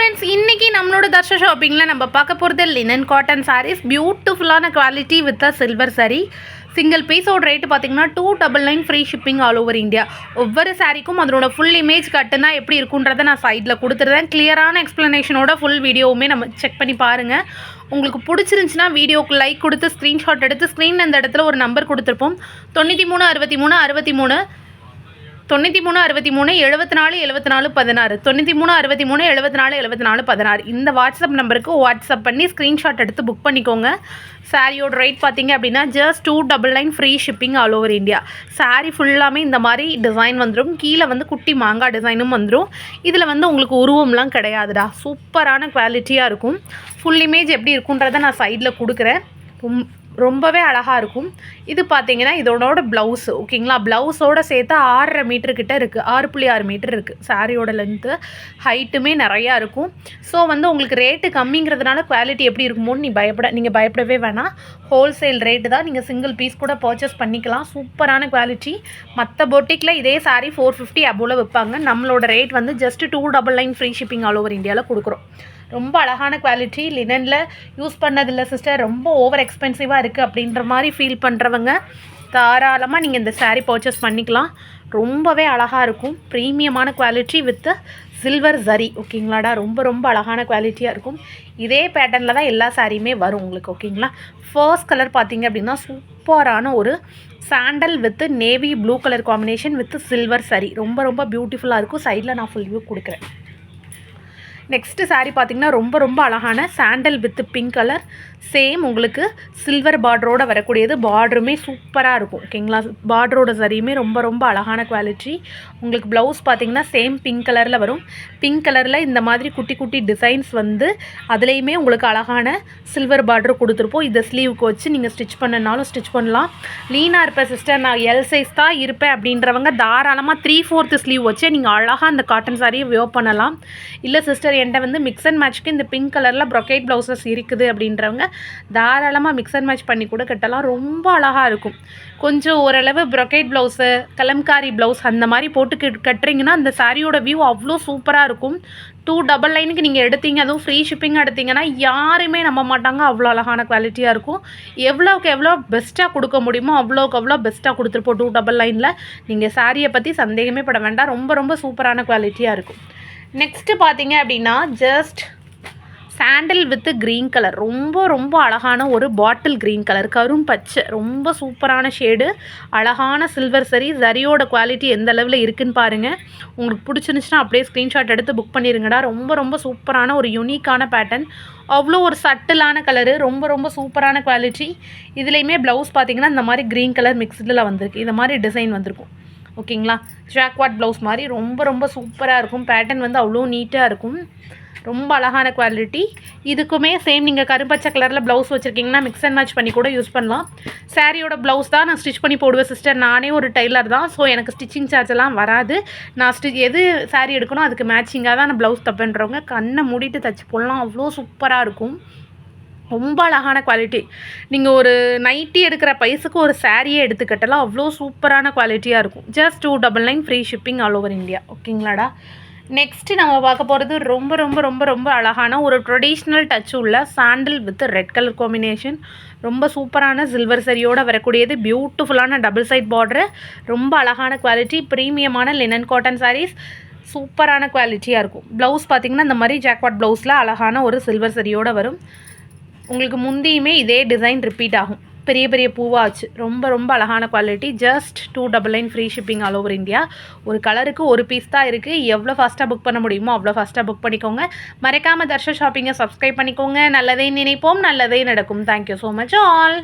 Friends இன்னைக்கு நம்மளோட தர்ஷ ஷாப்பிங்கில் நம்ம பார்க்க போகிறது லினன் காட்டன் சாரீஸ் பியூட்டிஃபுல்லான quality with a silver sari single பீஸோட ரேட்டு பார்த்தீங்கன்னா two double nine free shipping all over India ஒவ்வொரு சாரீக்கும் அதனோட ஃபுல் இமேஜ் கட்டுனா எப்படி இருக்குன்றதை நான் சைடில் கொடுத்துருந்தேன் கிளியரான எக்ஸ்ப்ளனேஷனோட ஃபுல் வீடியோவுமே நம்ம செக் பண்ணி பாருங்கள் உங்களுக்கு பிடிச்சிருந்துச்சுன்னா வீடியோக்கு லைக் கொடுத்து ஸ்க்ரீன்ஷாட் எடுத்து ஸ்க்ரீனில் இந்த இடத்துல ஒரு நம்பர் கொடுத்துருப்போம். தொண்ணூற்றி மூணு அறுபத்தி மூணு அறுபத்தி மூணு. தொண்ணூற்றி மூணு அறுபத்தி மூணு எழுபத்தி நாலு எழுபத்தி நாலு பதினாறு. தொண்ணூற்றி மூணு அறுபத்தி மூணு எழுபத்தி நாலு எழுபத்தி நாலு பதினாறு. இந்த வாட்ஸ்அப் நம்பருக்கு வாட்ஸ்அப் பண்ணி ஸ்க்ரீன்ஷாட் எடுத்து புக் பண்ணிக்கோங்க. சாரியோட ரேட் பார்த்தீங்க அப்படின்னா just two double nine free shipping all over India sari ஃபுல்லாமே இந்த மாதிரி டிசைன் வந்துடும் கீழே வந்து குட்டி மாங்காய் டிசைனும் வந்துடும் இதில் வந்து உங்களுக்கு உருவம்லாம் கிடையாதுடா. சூப்பரான குவாலிட்டியாக இருக்கும். ஃபுல் இமேஜ் எப்படி இருக்குன்றதை நான் சைடில் கொடுக்குறேன். ரொம் ரொம்பவே அழகாக இருக்கும். இது பார்த்தீங்கன்னா இதோட ப்ளவுஸ் ஓகேங்களா? ப்ளவுஸோட சேர்த்து ஆறரை மீட்டர் கிட்டே இருக்குது ஆறு புள்ளி ஆறு மீட்டர் இருக்குது சாரியோட லென்த்து ஹைட்டுமே நிறையா இருக்கும். ஸோ வந்து உங்களுக்கு ரேட்டு கம்மிங்கிறதுனால குவாலிட்டி எப்படி இருக்குமோன்னு நீ பயப்பட நீங்கள் பயப்படவே வேணாம். ஹோல்சேல் ரேட்டு தான். நீங்கள் சிங்கிள் பீஸ் கூட பர்ச்சேஸ் பண்ணிக்கலாம். சூப்பரான குவாலிட்டி மற்ற பொட்டிக்கில் இதே சாரி ஃபோர் ஃபிஃப்டி அபோவில் விற்பாங்க. நம்மளோட ரேட் வந்து just two double nine free shipping all over இந்தியாவில் கொடுக்குறோம். ரொம்ப அழகான குவாலிட்டி லினனில் யூஸ் பண்ணதில்ல சிஸ்டர் ரொம்ப ஓவர் எக்ஸ்பென்சிவாக இருக்குது அப்படின்ற மாதிரி ஃபீல் பண்ணுறவங்க தாராளமாக நீங்கள் இந்த சாரீ பர்ச்சேஸ் பண்ணிக்கலாம். ரொம்பவே அழகாக இருக்கும். ப்ரீமியமான குவாலிட்டி வித் சில்வர் ஜரி ஓகேங்களாடா? ரொம்ப ரொம்ப அழகான குவாலிட்டியாக இருக்கும். இதே பேட்டர்னில் தான் எல்லா சாரியுமே வரும் உங்களுக்கு ஓகேங்களா? ஃபர்ஸ்ட் கலர் பார்த்தீங்க அப்படின்னா சூப்பரான ஒரு sandal with navy blue colour combination with silver சரி ரொம்ப ரொம்ப பியூட்டிஃபுல்லாக இருக்கும். சைடில் நான் ஃபுல் வியூ கொடுக்குறேன். நெக்ஸ்ட்டு சாரீ பார்த்தீங்கன்னா ரொம்ப ரொம்ப அழகான sandal with pink colour same உங்களுக்கு சில்வர் பார்டரோட வரக்கூடியது. பார்டருமே சூப்பராக இருக்கும். ஓகேங்களா பார்டரோட சரியுமே ரொம்ப ரொம்ப அழகான குவாலிட்டி உங்களுக்கு ப்ளவுஸ் பார்த்தீங்கன்னா சேம் பிங்க் கலரில் வரும். பிங்க் கலரில் இந்த மாதிரி குட்டி குட்டி டிசைன்ஸ் வந்து அதுலேயுமே உங்களுக்கு அழகான சில்வர் பார்டர் கொடுத்துருப்போம். இதை ஸ்லீவுக்கு வச்சு நீங்கள் ஸ்டிச் பண்ணனாலும் ஸ்டிச் பண்ணலாம். லீனாக இருப்பேன் சிஸ்டர் நான் எல் சைஸ் தான் இருப்பேன் அப்படின்றவங்க தாராளமாக த்ரீ ஃபோர்த்து ஸ்லீவ் வச்சே நீங்கள் அழகாக அந்த காட்டன் சாரியை வியோ பண்ணலாம். இல்லை சிஸ்டர் என்கிட்ட வந்து மிக்ஸ் அண்ட் மேட்ச்க்கு இந்த பிங்க் கலரில் ப்ரொக்கேட் ப்ளவுசஸ் இருக்குது அப்படின்றவங்க தாராளமாக மிக்ஸ் அண்ட் மேட்ச் பண்ணி கூட கட்டலாம். ரொம்ப அழகாக இருக்கும். கொஞ்சம் ஓரளவு ப்ரொக்கேட் ப்ளவுஸு கலம்காரி ப்ளவுஸ் அந்த மாதிரி போட்டு கட்- கட்டுறீங்கன்னா அந்த சாரியோட வியூ அவ்வளோ சூப்பராக இருக்கும். டூ டபுள் லைனுக்கு நீங்கள் எடுத்தீங்க அதுவும் ஃப்ரீ ஷிப்பிங் எடுத்தீங்கன்னா யாருமே நம்ப மாட்டாங்க. அவ்வளோ அழகான குவாலிட்டியாக இருக்கும். எவ்வளோக்கு எவ்வளோ பெஸ்ட்டாக கொடுக்க முடியுமோ அவ்வளோக்கு அவ்வளோ பெஸ்ட்டாக கொடுத்துருப்போம் டூ டபுள் லைனில் நீங்கள் சாரியை பற்றி சந்தேகமே பட வேண்டாம். ரொம்ப ரொம்ப சூப்பரான குவாலிட்டியாக இருக்கும். நெக்ஸ்ட்டு பார்த்தீங்க அப்படின்னா just sandal with green colour ரொம்ப ரொம்ப அழகான ஒரு பாட்டில் க்ரீன் கலர் கரும் பச்சை ரொம்ப சூப்பரான ஷேடு அழகான சில்வர் சரி சரியோட குவாலிட்டி எந்த அளவில் இருக்குன்னு பாருங்கள் உங்களுக்கு பிடிச்சிருந்துச்சுன்னா அப்படியே ஸ்க்ரீன்ஷாட் எடுத்து புக் பண்ணிடுங்கடா ரொம்ப ரொம்ப சூப்பரான ஒரு யூனிக்கான பேட்டர்ன் அவ்வளோ ஒரு சட்டிலான கலரு ரொம்ப ரொம்ப சூப்பரான குவாலிட்டி இதுலேயுமே ப்ளவுஸ் பார்த்தீங்கன்னா இந்த மாதிரி க்ரீன் கலர் மிக்ஸ்டில் வந்திருக்கு. இந்த மாதிரி டிசைன் வந்திருக்கும். ஓகேங்களா? ஷாக்வாட் ப்ளவுஸ் மாதிரி ரொம்ப ரொம்ப சூப்பராக இருக்கும். பேட்டர்ன் வந்து அவ்வளோ நீட்டாக இருக்கும். ரொம்ப அழகான குவாலிட்டி இதுக்குமே சேம் நீங்கள் கரும்பச்சை கலரில் ப்ளவுஸ் வச்சுருக்கீங்கன்னா மிக்ஸ் அண்ட் மேட்ச் பண்ணி கூட யூஸ் பண்ணலாம். சாரியோட ப்ளவுஸ் தான் நான் ஸ்டிச் பண்ணி போடுவேன் சிஸ்டர் நானே ஒரு டைலர் தான். ஸோ எனக்கு ஸ்டிச்சிங் சார்ஜெல்லாம் வராது. நான் ஸ்டிச் எது சாரி எடுக்கணும் அதுக்கு மேட்சிங்காக தான் நான் ப்ளவுஸ் தப்புன்றவங்க கண்ணை மூடிட்டு தச்சு போடலாம். அவ்வளோ சூப்பராக இருக்கும். ரொம்ப அழகான குவாலிட்டி நீங்கள் ஒரு நைட்டி எடுக்கிற பைஸுக்கு ஒரு சாரியே எடுத்துக்கிட்டலாம் அவ்வளோ சூப்பரான குவாலிட்டியாக இருக்கும். Just two double nine free shipping all over India ஓகேங்களாடா? Next நம்ம பார்க்க போகிறது ரொம்ப ரொம்ப ரொம்ப ரொம்ப அழகான ஒரு ட்ரெடிஷ்னல் டச் உள்ள sandal with red colour combination ரொம்ப சூப்பரான சில்வர் சரியோடு வரக்கூடியது. பியூட்டிஃபுல்லான டபுள் சைட் பார்டரு ரொம்ப அழகான குவாலிட்டி ப்ரீமியமான லினன் காட்டன் சாரீஸ் சூப்பரான குவாலிட்டியாக இருக்கும். ப்ளவுஸ் பார்த்தீங்கன்னா இந்த மாதிரி ஜாக்வாட் ப்ளவுஸில் அழகான ஒரு சில்வர் சரியோடு வரும். உங்களுக்கு முந்தியுமே இதே டிசைன் ரிப்பீட் ஆகும். பெரிய பெரிய பூவாச்சு. ரொம்ப ரொம்ப அழகான quality just two double nine free shipping all over India ஒரு கலருக்கு ஒரு பீஸ் தான் இருக்குது எவ்வளோ ஃபாஸ்ட்டாக புக் பண்ண முடியுமோ அவ்வளோ ஃபாஸ்ட்டாக புக் பண்ணிக்கோங்க. மறக்காமல் தர்ஷன் ஷாப்பிங்கை சப்ஸ்கிரைப் பண்ணிக்கோங்க. நல்லதே நினைப்போம். நல்லதே நடக்கும். Thank you so much all